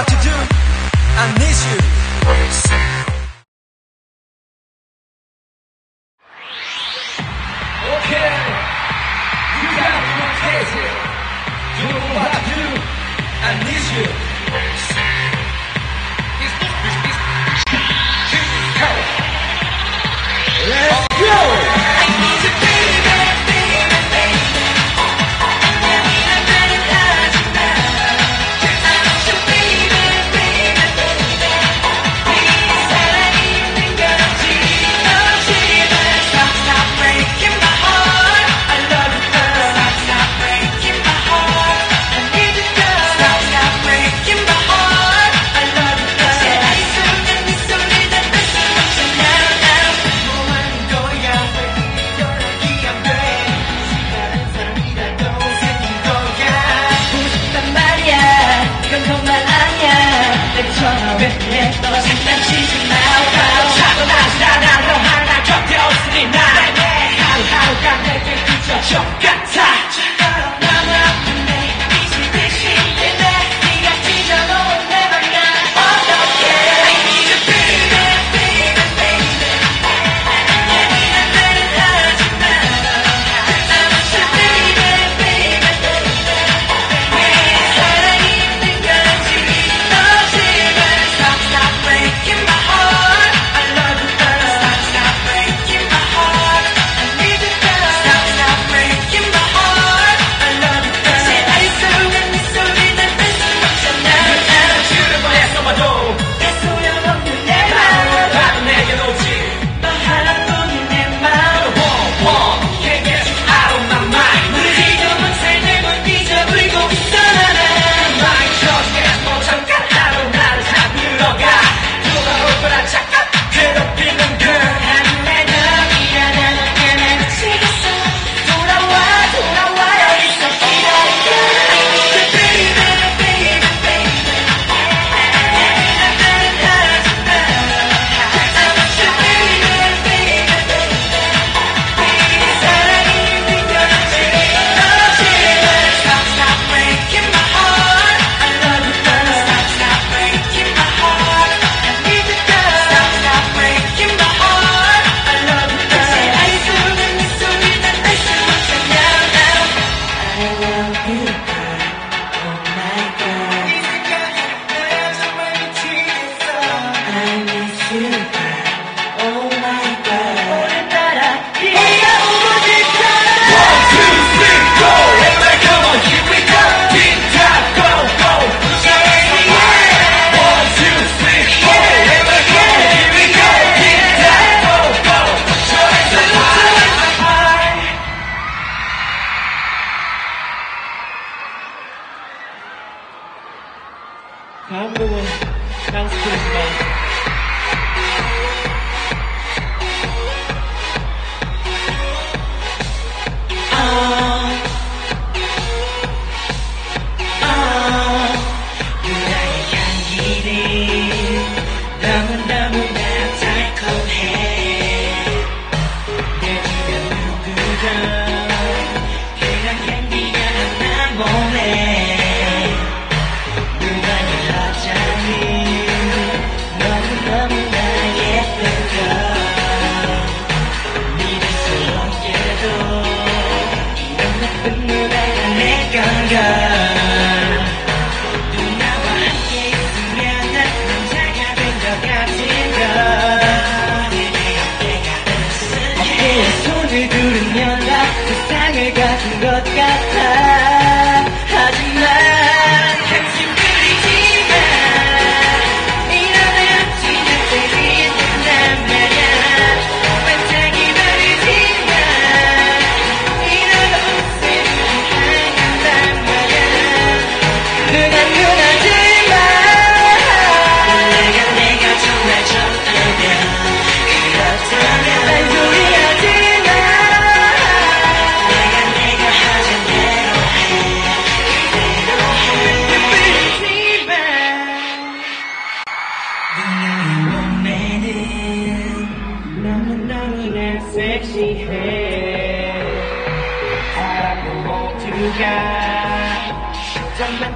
what to do. I need you.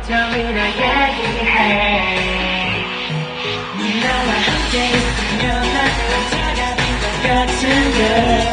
위로 얘기해. 너와 함께 있으면 난 차가운 것 같은데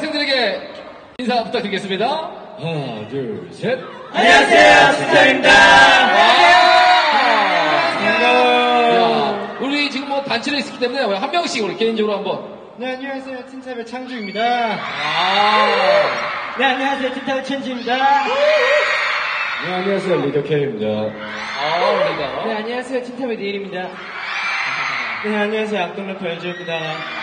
학생들에게 인사 부탁드리겠습니다. 하나, 둘, 셋. 안녕하세요, 스타입니다. 야, 우리 지금 뭐 단체로 있기 때문에 한 명씩 우리 개인적으로 한번. 네, 안녕하세요, 틴탑의 창주입니다. 아, 네, 안녕하세요, 틴탑의 천지입니다. 네, 안녕하세요. 리더 K입니다. 아, 우리가. 네, 안녕하세요, 틴탑의 니엘입니다. 네, 안녕하세요, 악동래퍼 연주입니다.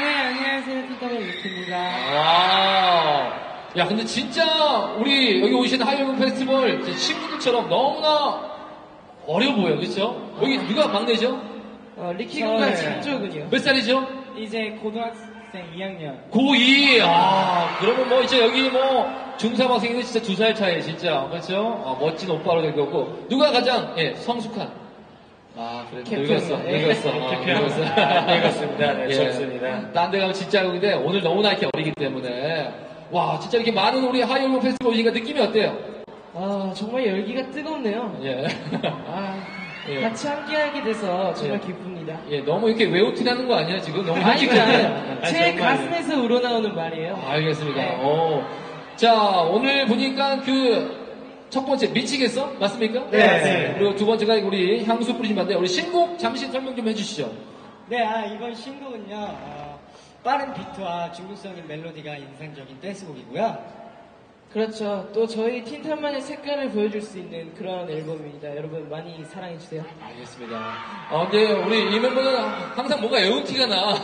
네, 안녕하세요, 틴탑의 루키입니다. 와. 야, 근데 진짜 우리 여기 오신 하이공 페스티벌 친구들처럼 너무나 어려 보여, 그렇죠? 여기 누가 막내죠? 어, 리키 군과 창조군요. 몇 살이죠? 이제 고등학생 2학년. 고2. 아, 그러면 뭐 이제 여기 뭐 중3학생인데 진짜 두 살 차이 진짜. 그렇죠? 아, 멋진 오빠로 될 거고. 누가 가장, 예, 성숙한? 아, 그래. 늙었어. 예. 늙었어. 아, 캡틴. 늙었어. 늙었습니다. 네, 예. 젊습니다. 딴 데 가면 진짜 근데 오늘 너무나 이렇게 어리기 때문에. 와, 진짜 이렇게 많은 우리 하이올몬 페스티벌 오시니까 느낌이 어때요? 아, 정말 열기가 뜨겁네요. 예. 아, 예. 같이 함께하게 돼서 정말 예. 기쁩니다. 예, 너무 이렇게 외우티나는 거 아니야, 지금? 너무. 솔직한데? 제 가슴에서 우러나오는 말이에요. 알겠습니다. 네. 오. 자, 오늘 보니까 그, 첫 번째, 미치겠어? 맞습니까? 네, 네. 그리고 두 번째가 우리 향수 뿌리신 반데, 우리 신곡 잠시 설명 좀 해주시죠. 네, 아, 이번 신곡은요, 어, 빠른 비트와 중독적인 멜로디가 인상적인 댄스곡이고요. 그렇죠. 또 저희 틴탑만의 색깔을 보여줄 수 있는 그런 앨범입니다. 여러분 많이 사랑해주세요. 알겠습니다. 어, 근데 우리 이 멤버는 항상 뭔가 애운티가 나.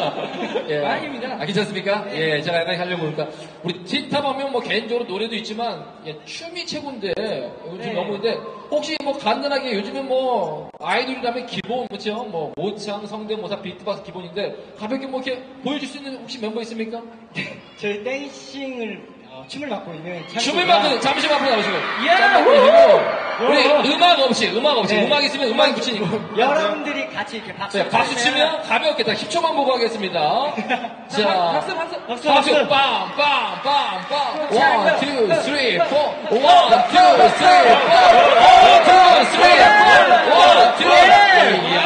예. 아닙니다. 아, 괜찮습니까? 예, 제가 약간 하려고 그러니까. 우리 틴탑 하면 뭐 개인적으로 노래도 있지만, 예, 춤이 최고인데, 요즘 네. 너무 근데, 혹시 뭐 간단하게 요즘은 뭐, 아이돌이라면 기본, 그렇죠? 뭐, 모창, 성대모사, 비트박스 기본인데, 가볍게 뭐 이렇게 보여줄 수 있는 혹시 멤버 있습니까? 저희 댄싱을, 어, 춤을 맡고 있는 춤을 맡는, 잠시만 앞으로 나오시고. 보내시고, 우리 음악 없이, 음악 없이, 네. 음악 있으면 음악 붙이니까. 여러분들이 같이 이렇게 박수 네, 박수 치면 가볍게 딱 10초만 보고 하겠습니다. 자, 박수, 박수, 박수, 박수, 빵, 빵, 빵, 빵. 그렇지, 원. 투, 쓰리, 포. 원, 투, 쓰리, 포. 원, 투, 쓰리, 포. 원, 투, 쓰리. 이야.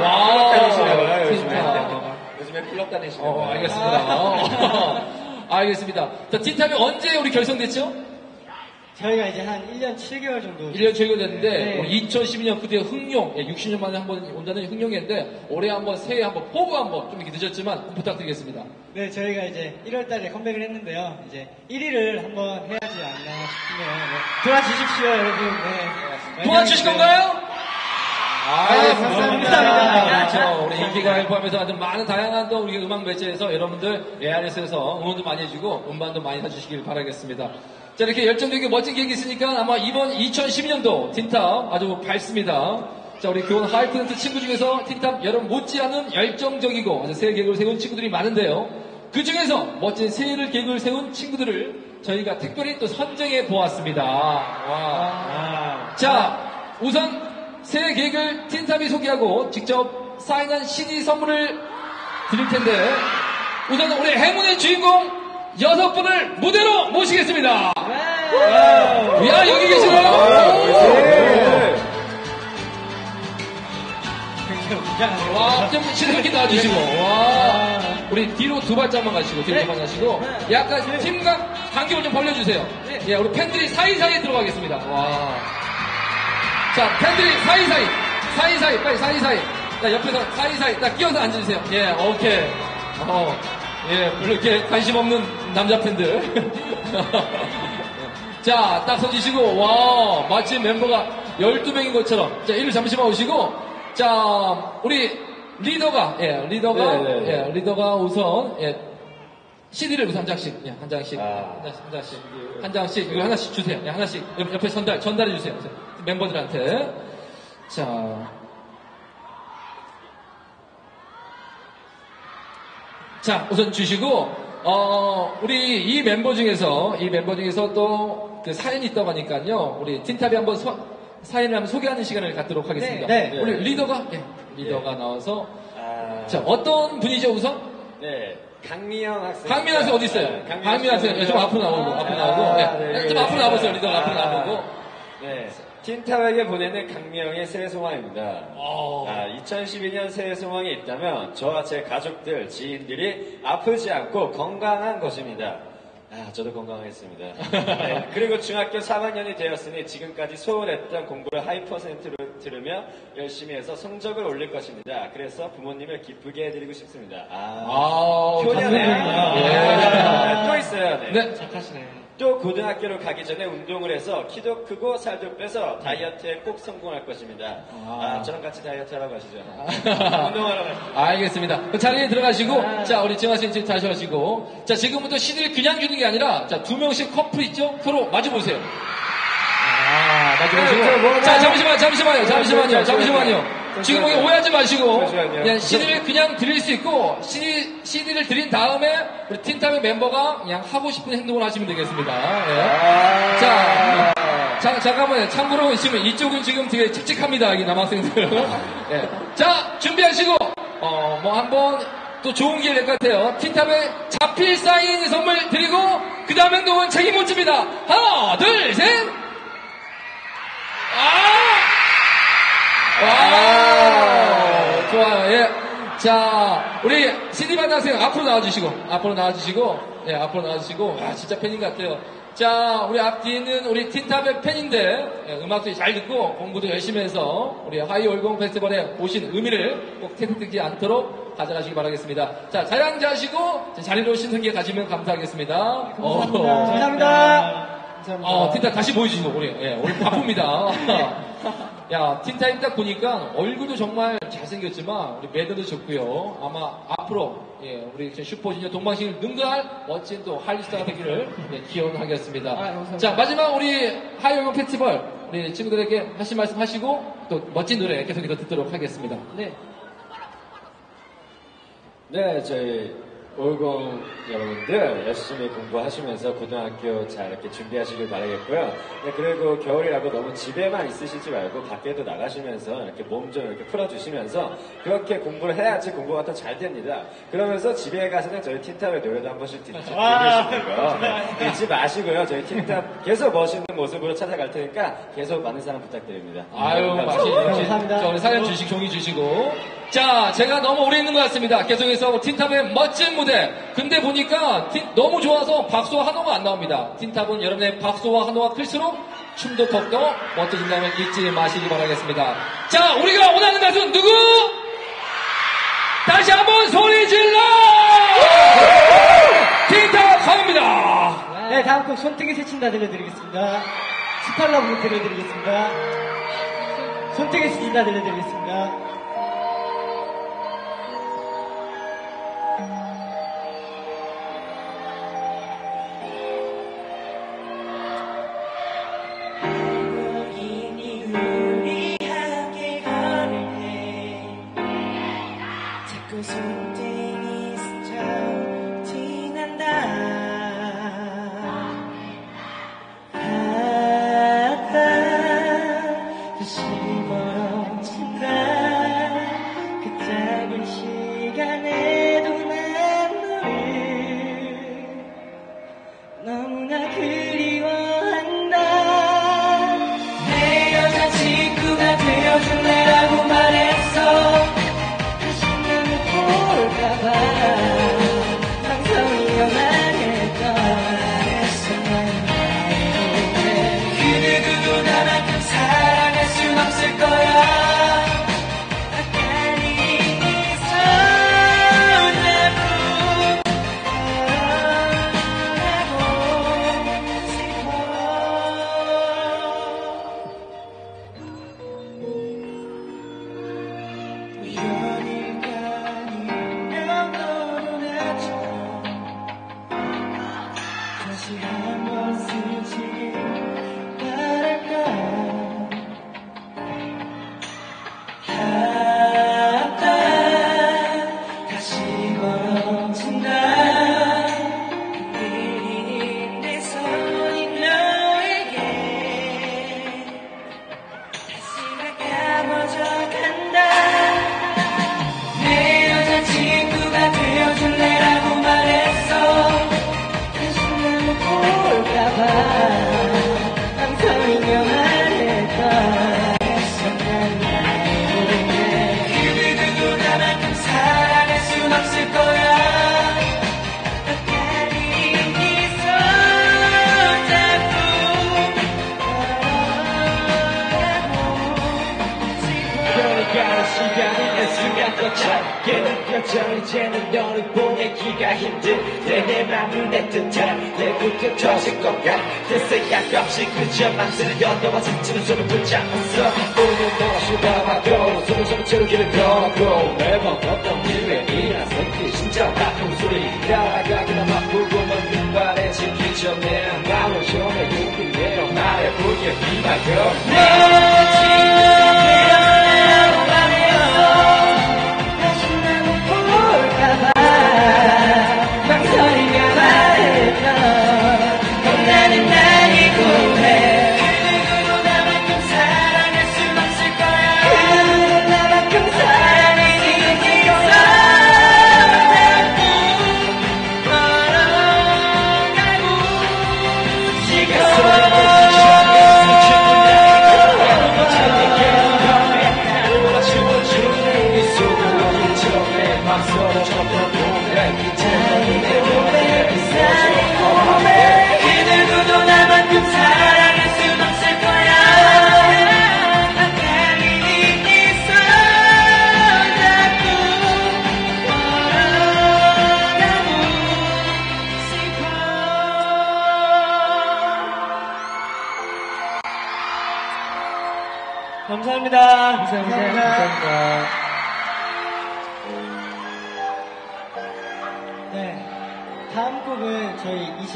와, 진짜. 요즘에 클럽 다니시는 어, 알겠습니다. 어. 알겠습니다. 자, 틴탑이 언제 우리 결성됐죠? 저희가 이제 한 1년 7개월 정도 1년 최고 됐는데 네. 우리 2012년 그때 흥룡 예, 60년 만에 한 번 온다는 흥룡이었는데 올해 한 번 새해 한 번 포부 한 번 좀 이렇게 늦었지만 부탁드리겠습니다. 네, 저희가 이제 1월 달에 컴백을 했는데요. 이제 1위를 한번 해야지 않나 싶네요. 네. 도와주십시오, 여러분. 네. 도와주실 건가요? 아, 감사합니다. 그렇죠. 우리 인기가요 포함해서 아주 많은 다양한 또 우리 음악 매체에서 여러분들 ARS에서 응원도 많이 해주고 음반도 많이 사주시길 바라겠습니다. 자, 이렇게 열정적이고 멋진 계획이 있으니까 아마 이번 2012년도 틴탑 아주 밝습니다. 자, 우리 교원 하이프런트 친구 중에서 틴탑 여러분 못지않은 열정적이고 아주 새 계획을 세운 친구들이 많은데요. 그 중에서 멋진 새해를 계획을 세운 친구들을 저희가 특별히 또 선정해 보았습니다. 와. 자, 우선 새해 계획을 틴탑이 소개하고 직접 사인한 CD 선물을 드릴 텐데 우선 우리 행운의 주인공 여섯 분을 무대로 모시겠습니다. 야 여기 계시네요. 와, 좀 신속히 나와주시고, 와, 우리 뒤로 두 발짝만 가시고, 뒤로 두 발짝 가시고, 약간 팀각 간격을 좀 벌려주세요. 예, 우리 팬들이 사이사이에 들어가겠습니다. 와. 자, 팬들이 사이사이, 사이사이, 빨리 사이사이. 자, 옆에서 사이사이, 딱 끼어서 앉아주세요. 예, 오케이. 어, 예, 이렇게 관심 없는 남자 팬들. 자, 딱 서주시고, 와, 마치 멤버가 12명인 것처럼. 자, 이를 잠시만 오시고, 자, 우리 리더가, 예, 리더가, 네, 네, 네. 예, 리더가 우선, 예, CD를 우선 한 장씩, 예, 한 장씩, 아. 한 장씩, 한 장씩, 한 장씩, 이거 하나씩 주세요. 예, 하나씩, 옆, 옆에 전달, 전달해 주세요. 멤버들한테. 자. 자, 우선 주시고, 어, 우리 이 멤버 중에서, 이 멤버 중에서 또 그 사연이 있다고 하니까요. 우리 틴탑이 한번 소- 사연을 한번 소개하는 시간을 갖도록 하겠습니다. 네, 네. 우리 리더가, 예, 리더가 나와서. 아, 자, 어떤 분이죠, 우선? 네. 강미영 학생. 강민 학생 어디 있어요? 네, 강민 학생, 예, 좀 앞으로 나오고, 앞으로 나오고. 아, 예, 네. 좀 앞으로 나와보세요, 리더가 앞으로 아. 나와보고. 네. 틴탑에게 보내는 강미영의 새해 소망입니다. 어. 아, 2012년 새해 소망이 있다면 저와 제 가족들, 지인들이 아프지 않고 건강한 것입니다. 아, 저도 건강하겠습니다. 네, 그리고 중학교 3학년이 되었으니 지금까지 소홀했던 공부를 하이 퍼센트로 들으며 열심히 해서 성적을 올릴 것입니다. 그래서 부모님을 기쁘게 해드리고 싶습니다. 아, 아, 효녀네. 감사합니다. 네, 또 있어요. 네. 네. 착하시네. 또 고등학교로 가기 전에 운동을 해서 키도 크고 살도 빼서 다이어트에 꼭 성공할 것입니다. 아, 저랑 같이 다이어트 하라고 하시죠. 운동하러 가시죠. 알겠습니다. 그 자리에 들어가시고, 자, 우리 정아 씨 다시 하시고, 자, 지금부터 CD를 그냥 주는 게 아니라, 자, 두 명씩 커플 있죠? 서로 마주보세요. 아, 마주보시고. 자, 잠시만, 잠시만요, 잠시만요, 잠시만요. 지금 여기 오해하지 마시고, 잠시만요. 그냥 CD를 그냥 드릴 수 있고, CD, CD를 드린 다음에, 우리 틴탑의 멤버가 그냥 하고 싶은 행동을 하시면 되겠습니다. 예. 아, 자, 자, 잠깐만요. 참고로 지금 이쪽은 지금 되게 칙칙합니다. 이 남학생들. 예. 자, 준비하시고, 어, 뭐 한번 또 좋은 기회 될 것 같아요. 틴탑에 자필 사인 선물 드리고, 그 다음 행동은 책임 못 집니다. 하나, 둘, 셋! 아! 와! 자, 우리 CD 만나생 앞으로 나와주시고, 앞으로 나와주시고, 예, 앞으로 나와주시고, 아, 진짜 팬인 것 같아요. 자, 우리 앞뒤는 우리 틴탑의 팬인데, 예, 음악도 잘 듣고, 공부도 열심히 해서, 우리 하이 월공 페스티벌에 오신 의미를 꼭 태극되지 않도록 가져가시기 바라겠습니다. 자, 자양자 하시고, 자, 자리로 신선기에 가시면 감사하겠습니다. 어. 감사합니다. 어, 틴탑 다시 보여주시고, 우리, 예, 오늘 바쁩니다. 야, 틴타임 딱 보니까 얼굴도 정말 잘생겼지만, 우리 매너도 좋고요. 아마 앞으로, 예, 우리 슈퍼주니어 동방신을 능가할 멋진 또 한리스타가 되기를 예, 기원하겠습니다. 감사합니다. 자, 마지막 우리 하이올건 페스티벌, 우리 친구들에게 하신 말씀 하시고, 또 멋진 노래 계속해서 듣도록 하겠습니다. 네. 네, 저희 올공 여러분들 열심히 공부하시면서 고등학교 잘 이렇게 준비하시길 바라겠고요. 네, 그리고 겨울이라고 너무 집에만 있으시지 말고 밖에도 나가시면서 이렇게 몸 좀 이렇게 풀어주시면서 그렇게 공부를 해야지 공부가 더 잘 됩니다. 그러면서 집에 가서는 저희 틴탑의 노래도 한 번씩 듣- 들으시고요. 네, 잊지 마시고요. 저희 틴탑 계속 멋있는 모습으로 찾아갈 테니까 계속 많은 사랑 부탁드립니다. 아유, 맛이 감사합니다. 자, 우리 사연 주식 종이 주시고. 자, 제가 너무 오래 있는 것 같습니다. 계속해서 틴탑의 멋진 무대. 근데 보니까 틴- 너무 좋아서 박수와 한호가 안 나옵니다. 틴탑은 여러분의 박수와 한호가 클수록 춤도 더욱더 멋져진다면 잊지 마시기 바라겠습니다. 자, 우리가 원하는 가수 누구? 다시 한번 소리 질러! 틴탑 가입니다. 네, 다음 곡 손등에 새친다 들려드리겠습니다. 스팔라 부분 들려드리겠습니다. 선택해서 인사 들려드리겠습니다. 같아 생각없이 그저 맘들여 너와 스치는 손을 붙잡았어. 오늘 너를 봐봐도 서로서로 즐기를 걸었고 매번 어떤 일에 일어났었지 심장 아픈 소리 날아가기나 바쁘고만 눈발에 지키져내 마음을 전해 용기 내어 말해보게 Be my girl 다 그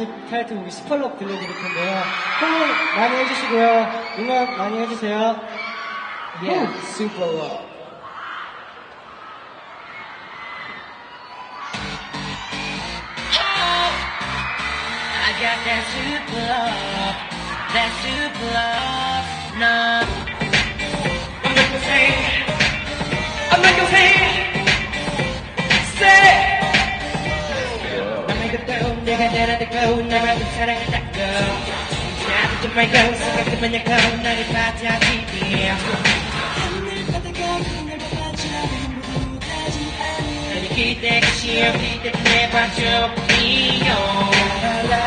28트 곡이 18록 들려드릴 텐데요. 홍보 많이 해주시고요. 응원 많이 해주세요. Yeah, super love. I got that super love, that super love, love. I'm not your pain, I'm not your pain. 내라 가까운 나만큼 닦아. 나도 좀 말고 생각하면 약한 나를 받아들이야. 나를 기대가 싫어 기대 내 봐줘 비용.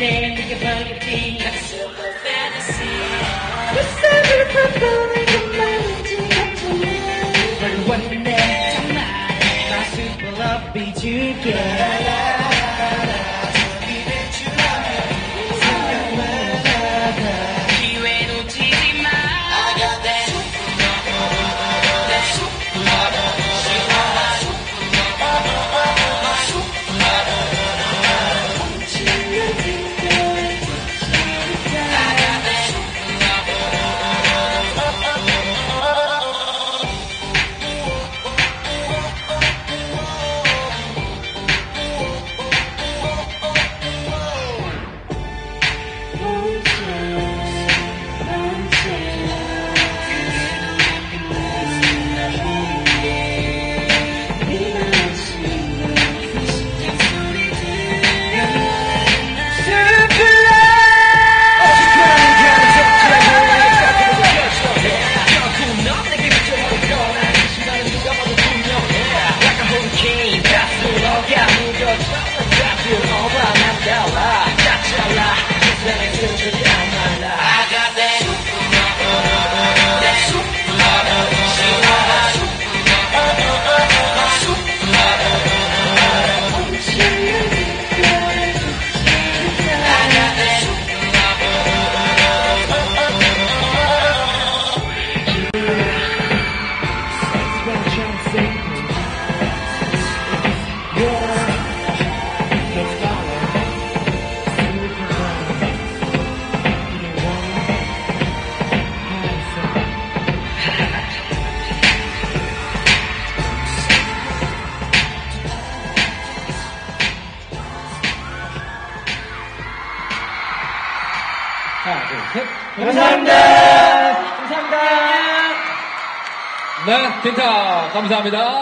나 때문에 네가 벌겠지 like super fantasy 햇살을 펴보는 것만인지 걱정해 널 원해 정말 나 super love 비줄 감사합니다.